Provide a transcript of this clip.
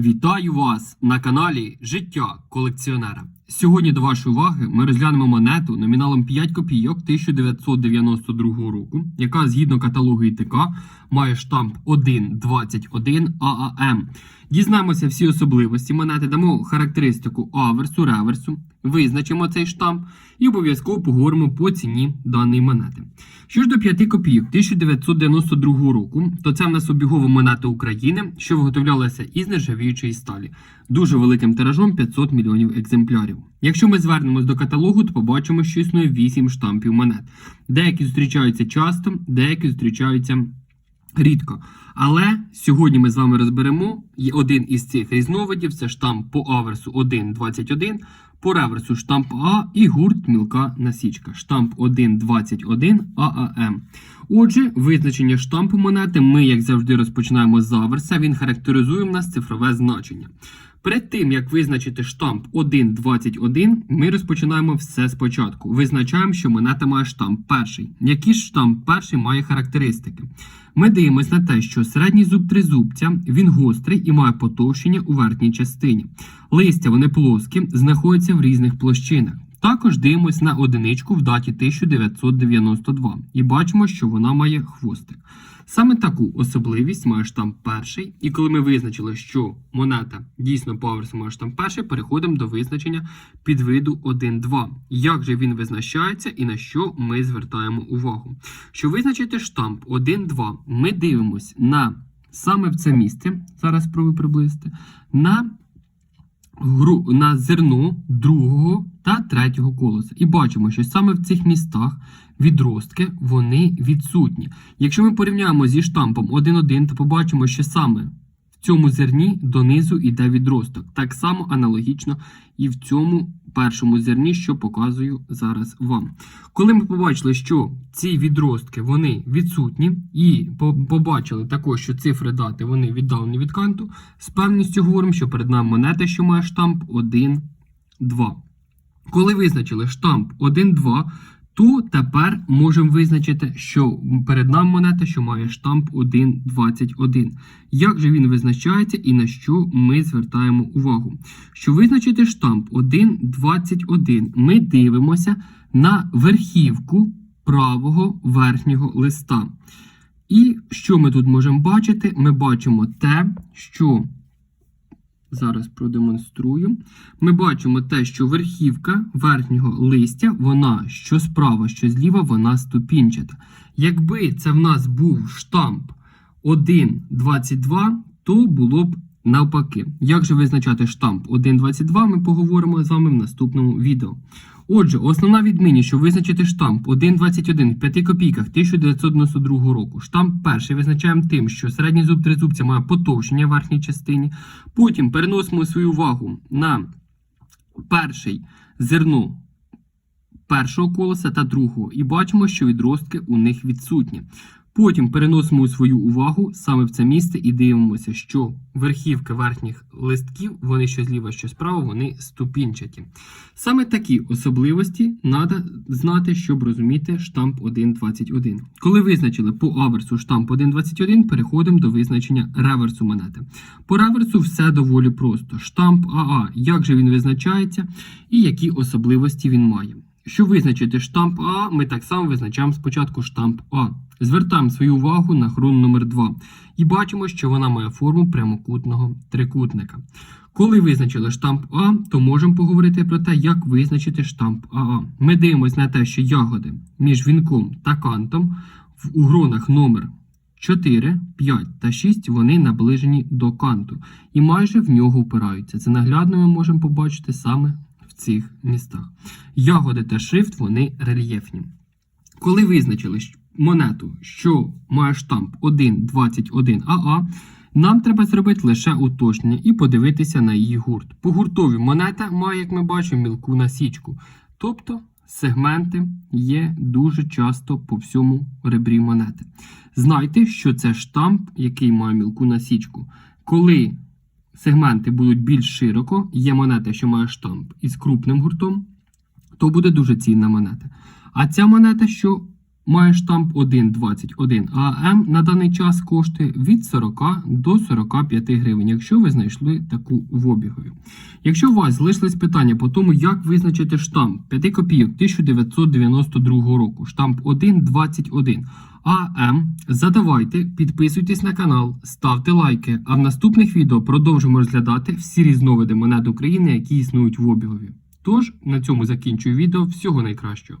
Вітаю вас на каналі Життя колекціонера. Сьогодні до вашої уваги ми розглянемо монету номіналом 5 копійок 1992 року, яка згідно каталогу ІТК має штамп 121 ААМ. Дізнаємося всі особливості монети, дамо характеристику аверсу, реверсу, визначимо цей штамп і обов'язково поговоримо по ціні даної монети. Що ж до 5 копійок 1992 року, то це в нас обігова монета України, що виготовлялася із нержавіючої сталі, дуже великим тиражом 500 мільйонів екземплярів. Якщо ми звернемось до каталогу, то побачимо, що існує 8 штампів монет. Деякі зустрічаються часто, деякі зустрічаються рідко. Але сьогодні ми з вами розберемо один із цих різновидів це штамп по аверсу 1.21, по реверсу штамп А і гурт мілка насічка. Штамп 1.21 ААМ. Отже, визначення штампу монети ми, як завжди, розпочинаємо з аверса. Він характеризує в нас цифрове значення. Перед тим, як визначити штамп 1.21, ми розпочинаємо все спочатку. Визначаємо, що монета має штамп перший. Який ж штамп перший має характеристики? Ми дивимося на те, що середній зуб тризубця він гострий і має потовщення у верхній частині. Листя вони плоскі, знаходяться в різних площинах. Також дивимось на одиничку в даті 1992 і бачимо, що вона має хвостик. Саме таку особливість має штамп перший, і коли ми визначили, що монета дійсно по аверсу має штамп перший, переходимо до визначення підвиду 1-2. Як же він визначається і на що ми звертаємо увагу? Щоб визначити штамп 1-2, ми дивимось на саме в це місце, зараз спробую приблизити, на гру на зерно другого та третього колоса. І бачимо, що саме в цих містах відростки вони відсутні. Якщо ми порівняємо зі штампом 1.1, то побачимо, що саме в цьому зерні донизу йде відросток. Так само аналогічно і в цьому першому зерні, що показую зараз вам. Коли ми побачили, що ці відростки вони відсутні, і побачили також, що цифри дати вони віддалені від канту, з певністю говоримо, що перед нами монета, що має штамп 1, 2. Коли визначили штамп 1-2, то тепер можемо визначити, що перед нами монета, що має штамп 1.21. Як же він визначається і на що ми звертаємо увагу? Щоб визначити штамп 1.21, ми дивимося на верхівку правого верхнього листа. І що ми тут можемо бачити? Ми бачимо те, що зараз продемонструю. Ми бачимо те, що верхівка верхнього листя, вона що справа, що зліва, вона ступінчата. Якби це в нас був штамп 1.22, то було б навпаки. Як же визначати штамп 1.22, ми поговоримо з вами в наступному відео. Отже, основна відмінність, щоб визначити штамп 1.21 в 5 копійках 1992 року. Штамп перший визначаємо тим, що середній зуб тризубця має потовщення в верхній частині. Потім переносимо свою увагу на перший зерно першого колеса та другого, і бачимо, що відростки у них відсутні. Потім переносимо свою увагу саме в це місце і дивимося, що верхівки верхніх листків, вони що зліва, що справа, вони ступінчаті. Саме такі особливості треба знати, щоб розуміти штамп 1.21. Коли визначили по аверсу штамп 1.21, переходимо до визначення реверсу монети. По реверсу все доволі просто. Штамп АА, як же він визначається і які особливості він має. Щоб визначити штамп А, ми так само визначаємо спочатку штамп А. Звертаємо свою увагу на хрон номер 2 і бачимо, що вона має форму прямокутного трикутника. Коли визначили штамп А, то можемо поговорити про те, як визначити штамп АА. Ми дивимося на те, що ягоди між вінком та кантом в у гронах номер 4, 5 та 6 вони наближені до канту і майже в нього впираються. Це наглядно ми можемо побачити саме цих містах. Ягоди та шрифт вони рельєфні. Коли визначили монету, що має штамп 1.21 АА, нам треба зробити лише уточнення і подивитися на її гурт. По гуртові монета має, як ми бачимо, мілку насічку. Тобто сегменти є дуже часто по всьому ребрі монети. Знайте, що це штамп, який має мілку насічку. Коли сегменти будуть більш широко, є монета, що має штамп із крупним гуртом, то буде дуже цінна монета. А ця монета, що має штамп 1,21, а М на даний час коштує від 40 до 45 гривень, якщо ви знайшли таку в обігові. Якщо у вас залишились питання по тому, як визначити штамп 5 копійок 1992 року, штамп 1,21, АМ, задавайте, підписуйтесь на канал, ставте лайки, а в наступних відео продовжимо розглядати всі різновиди монет України, які існують в обігові. Тож, на цьому закінчую відео. Всього найкращого.